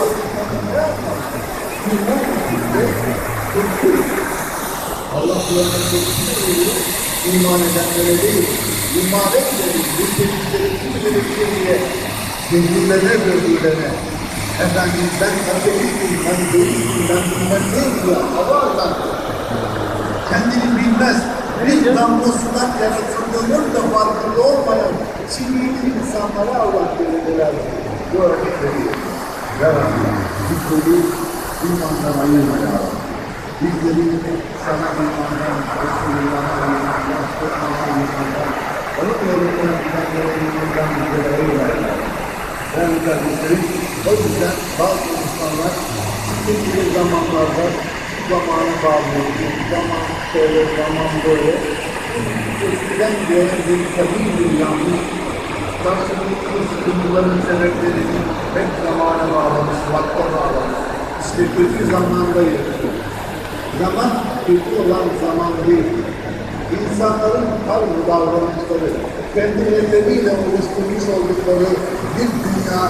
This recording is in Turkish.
atmaktan ne yapmaz? Bilmem? Allah sözünü veriyor. İman edenlere değil, iman etmeyin, bu temizleri kim gerekir diye zincirlere gördüğüne efendim ben ateistim, ben değildim, ben bilmem neyim diye hava atan kendini bilmez, bir damla sudan yaratıldığının da farkında olmayan çiğnili insanlara Allah belirler. Bu Rabbi, bu kolu imandan ayırma ya Rabbi. Bizleri sana imandan, Resulullah'a imandan, Kur'an'a imandan, onu öğreten bilenlere imandan bizlere ayırma ya Rabbi. Yani kardeşlerim, o yüzden bazı insanlar çeşitli zamanlarda zamana bağlıyor, zaman şöyle, zaman böyle. Eskiden gelen bir tabii bir yanlış, karşılıklı sıkıntıların sebeplerini hep zamana bağlamış, vakte bağlamış. İşte kötü zamandayız. Zaman kötü olan zaman değil. İnsanların tarzı davranışları, kendi elleriyle oluşturmuş oldukları bir dünya